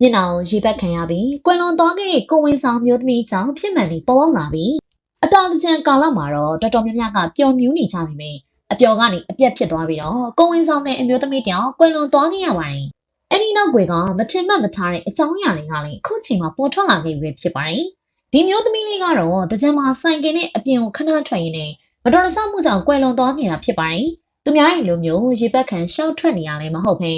မျက်နှာကိုရေပတ်ခံရပြီးကွယ်လွန်သွားခဲ့တဲ့ကိုဝင်ဆောင်မျိုးသမီးကြောင့်ဖြစ်မှန်ပြီးပေါ်ပေါက်လာပြီးအတော်တကြံကာလမှာတော့တော်တော်များများကပျော်မြူးနေကြပြီပဲအပျော်ကနေအပြက်ဖြစ်သွားပြီးတော့ကိုဝင်ဆောင်တဲ့အမျိုးသမီးတယောက်ကွယ်လွန်သွားခဲ့ရပါတယ်အဲ့ဒီနောက်ွယ်ကမထင်မှတ်မထားတဲ့အကြောင်းအရာတွေကလည်းအခုချိန်မှာပေါ်ထွက်လာခဲ့ပြီဖြစ်ပါတယ်ဒီမျိုးသမီးလေးကတော့တကြံမှာဆိုင်ကင်နဲ့အပြင်ကိုခဏထွက်ရင်းနဲ့မတော်တဆမှုကြောင့်ကွယ်လွန်သွားနေတာဖြစ်ပါတယ်သူများရဲ့လိုမျိုးရေပတ်ခံရှောက်ထွက်နေရလဲမဟုတ်ဘဲ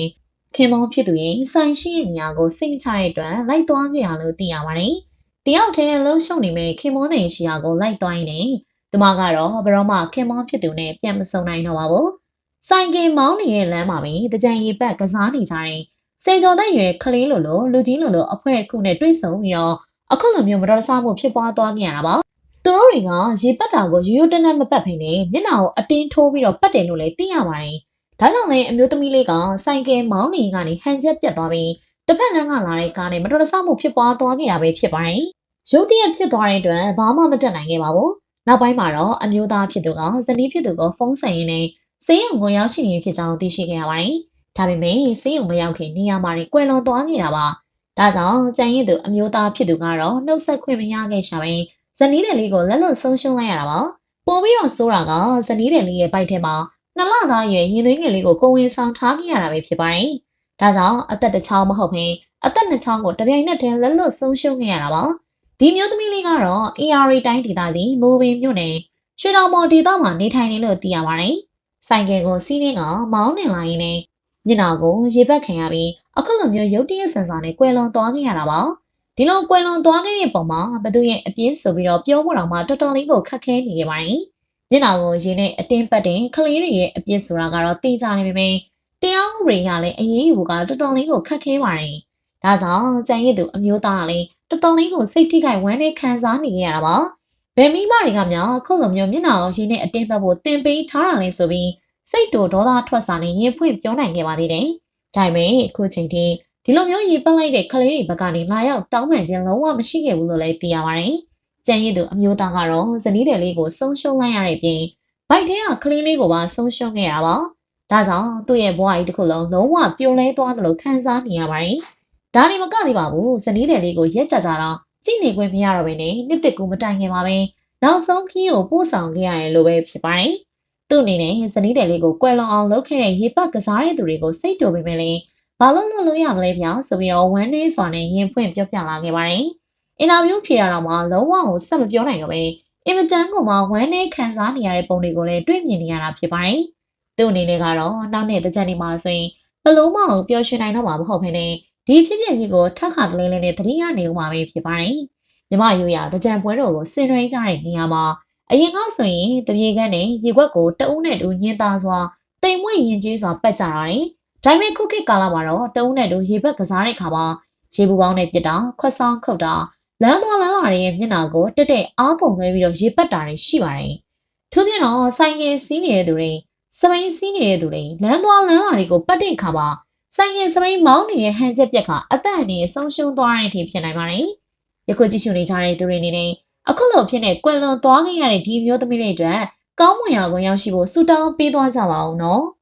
ခင်မောဖြစ်သူရဲ့ဆိုင်ရှိတဲ့နေရာကိုစိတ်ချတဲ့အတွက်လိုက်သွားခဲ့ရလို့သိရပါတယ်။တယောက်တည်းလှုပ်ရှုပ်နေမဲ့ခင်မောနေရှိရာကိုလိုက်သွားရင်းနဲ့သူမကတော့ဘရောမခင်မောဖြစ်သူနဲ့ပြန်မဆုံနိုင်တော့ပါဘူး။ဆိုင်ကင်မောင်းနေတဲ့လမ်းမှာပဲတကြံရေပတ်ကစားနေကြတဲ့စေကျော်တဲ့ရွယ်ကလေးလိုလိုလူကြီးလိုလိုအဖွဲ့တစ်ခုနဲ့တွေ့ဆုံပြီးတော့အခုလိုမျိုးမတော်တဆမှုဖြစ်ပွားသွားခဲ့ရတာပါ။သူတို့တွေကရေပတ်တာကိုရိုးရိုးတနက်မပတ်ဖိနေမျက်နှာကိုအတင်းထိုးပြီးတော့ပတ်တယ်လို့လည်းသိရပါတယ်။ ဒါကြောင့်လည်းအမျိုးသမီးလေးကဆိုင်ကယ်မောင်းနေကနေဟန်ချက်ပြတ်သွားပြီးတစ်ဖက်လမ်းကလာတဲ့ကားနဲ့မတော်တဆမှုဖြစ်ပွားသွားခဲ့တာပဲဖြစ်ပါတယ်။ရုတ်တရက်ဖြစ်သွားတဲ့အတွက်ဘာမှမတက်နိုင်ခဲ့ပါဘူး။နောက်ပိုင်းမှာတော့အမျိုးသားဖြစ်သူကဇနီးဖြစ်သူကိုဖုန်းဆက်ရင်းနဲ့ဆေးရုံကိုရောက်ရှိနေဖြစ်ကြောင်းသိရှိခဲ့ရပါတယ်။ဒါပေမဲ့ဆေးရုံမရောက်ခင်နေရာမှာကွယ်လွန်သွားနေတာပါ။ဒါကြောင့်ကြံရင်သူအမျိုးသားဖြစ်သူကတော့နှုတ်ဆက်ခွင့်မရခဲ့ရှာပဲဇနီးတယ်လေးကိုလက်လွတ်ဆုံးရှုံးလိုက်ရတာပါ။ပို့ပြီးတော့ဆိုးတာကဇနီးတယ်လေးရဲ့ဘိုက်ထဲမှာ နှစ်လသားရွယ်ရင်သွေးငယ်လေးကိုကိုဝင်ဆောင်ထားခဲ့ရတာပဲဖြစ်ပါတယ်။ဒါကြောင့်အသက်တစ်ချောင်းမဟုတ်ဘဲအသက်နှစ်ချောင်းကိုတပြိုင်နက်တည်းလက်လွတ်ဆုံးရှုံးခဲ့ရတာပါ။ဒီမျိုးသမီးလေးကတော့ AR တိုင်းဒေသကြီးမိုးပင်မြို့နယ်ရွှေတော်မော်ဒေသမှာနေထိုင်နေလို့သိရပါတယ်။ဆိုင်ကယ်ကိုစီးနှင်းကမောင်းနေလာရင်းနဲ့မျက်နှာကိုရေပတ်ခံရပြီးအခုလိုမျိုးရုတ်တရက်ဆန်ဆန်နဲ့ကွယ်လွန်သွားခဲ့ရတာပါ။ဒီလိုကွယ်လွန်သွားခဲ့တဲ့ပုံမှာဘသူရဲ့အပြင်းဆိုပြီးတော့ပြောဖို့တော့မှတော်တော်လေးကိုခက်ခဲနေခဲ့ပါတယ်။ မျက်နှာကိုရင်းနဲ့အတင်းပတ်တဲ့ကလေးတွေရဲ့အပြစ်ဆိုတာကတော့သိကြနေပေမဲ့တရားဥပဒေကလည်းအရေးယူဖို့ကတော်တော်လေးကိုခက်ခဲပါတယ်။ဒါကြောင့်ကြံရည်သူအမျိုးသားကလည်းတော်တော်လေးကိုစိတ်ထိခိုက်ဝမ်းနဲ့ခံစားနေရတာပါ။ဗယ်မိမတွေကများခုလိုမျိုးမျက်နှာကိုရင်းနဲ့အတင်းပတ်ဖို့တင်ပေးထားတာလေဆိုပြီးစိတ်တူဒေါသထွက်စာနဲ့ရင်ဖွင့်ပြောနိုင်ခဲ့ပါသေးတယ်။ဒါပေမဲ့အခုချိန်ထိဒီလိုမျိုးရေပတ်လိုက်တဲ့ကလေးတွေဘက်ကနေလာရောက်တောင်းပန်ခြင်းလုံးဝမရှိခဲ့ဘူးလို့လည်းသိရပါတယ်။ ကြံရည်သူအမျိုးသားကတော့ဇနီးတယ်လေးကိုဆုံးရှုံးလိုက်ရတဲ့ပြင်ဘိုက်ထဲကကလေးလေးကိုပါဆုံးရှုံးခဲ့ရပါ။ဒါကြောင့်သူ့ရဲ့ဘဝကြီးတစ်ခုလုံးလုံးဝပြိုလဲသွားသလိုခံစားနေရပါတယ်။ဒါနေမကသေးပါဘူး။ဇနီးတယ်လေးကိုရက်ကြကြတော့ကြည့်နေခွင့်မရတော့ဘဲနဲ့နှစ်တစ်ကူမတိုင်ခင်ပါပဲ။နောက်ဆုံးခီးကိုပို့ဆောင်ခဲ့ရတယ်လို့ပဲဖြစ်ပါတယ်။သူ့အနေနဲ့ဇနီးတယ်လေးကိုကွယ်လွန်အောင်လုပ်ခဲ့တဲ့ရေပတ်ကစားတဲ့သူတွေကိုစိတ်တူပေမဲ့လည်းဘာလို့လုပ်လို့ရမလဲဗျာဆိုပြီးတော့ဝမ်းနည်းစွာနဲ့ရင်ဖွင့်ပြောပြလာခဲ့ပါတယ်။ အင်တာဗျူးဖြေရတော့မှလုံးဝကိုဆက်မပြောနိုင်တော့ပဲအင်မတန်ကိုမှဝမ်းနည်းခံစားနေရတဲ့ပုံတွေကိုလည်းတွေ့မြင်နေရတာဖြစ်ပါတယ်။သူ့အနေနဲ့ကတော့နောက်နေ့တစ်ချက်နေမှာဆိုရင်ဘလုံးမအောင်ပျော်ရွှင်နိုင်တော့မှာမဟုတ်ဘဲနဲ့ဒီဖြစ်ဖြစ်ကြီးကိုထပ်ခါတလဲလဲနဲ့တတိယနေဦးမှာပဲဖြစ်ပါတယ်။မြမယူရတကြံပွဲတော်ကိုဆင်နွှဲကြတဲ့နေရာမှာအရင်ကဆိုရင်တပြေကန်းနဲ့ရေခွက်ကိုတအုပ်နဲ့တူညင်သားစွာတိမ်မွေ့ရင်ကြီးစွာပက်ကြတာတယ်။ဒါပေမဲ့ခုခေတ်ကာလမှာတော့တအုပ်နဲ့တူရေဘက်ကစားတဲ့ခါမှာရေပူပေါင်းနဲ့ပြစ်တာခွက်ဆောင်ခုတ်တာ လမ်းသွားလမ်းလာတွေရဲ့မျက်နှာကိုတက်တက်အားပုံလွှဲပြီးတော့ရေပတ်တာတွေရှိပါတယ်။ထို့ပြင်တော့ဆိုင်ကယ်စီးနေတဲ့သူတွေစပိန်စီးနေတဲ့သူတွေလမ်းသွားလမ်းလာတွေကိုပတ်တဲ့အခါမှာဆိုင်ကယ်စပိန်မောင်းနေတဲ့ဟန်ချက်ပြက်ကအသက်အန္တရာယ်ဆုံးရှုံးသွားတဲ့အထိဖြစ်နိုင်ပါတယ်။ယခုကြည့်ရှုနေကြတဲ့သူတွေအနေနဲ့အခုလိုဖြစ်နေကွယ်လွန်သွားခဲ့ရတဲ့ဒီမျိုးသမီးတွေအတွက်ကောင်းမွန်ရာကိုရောက်ရှိဖို့ဆုတောင်းပေးသွားကြပါအောင်နော်။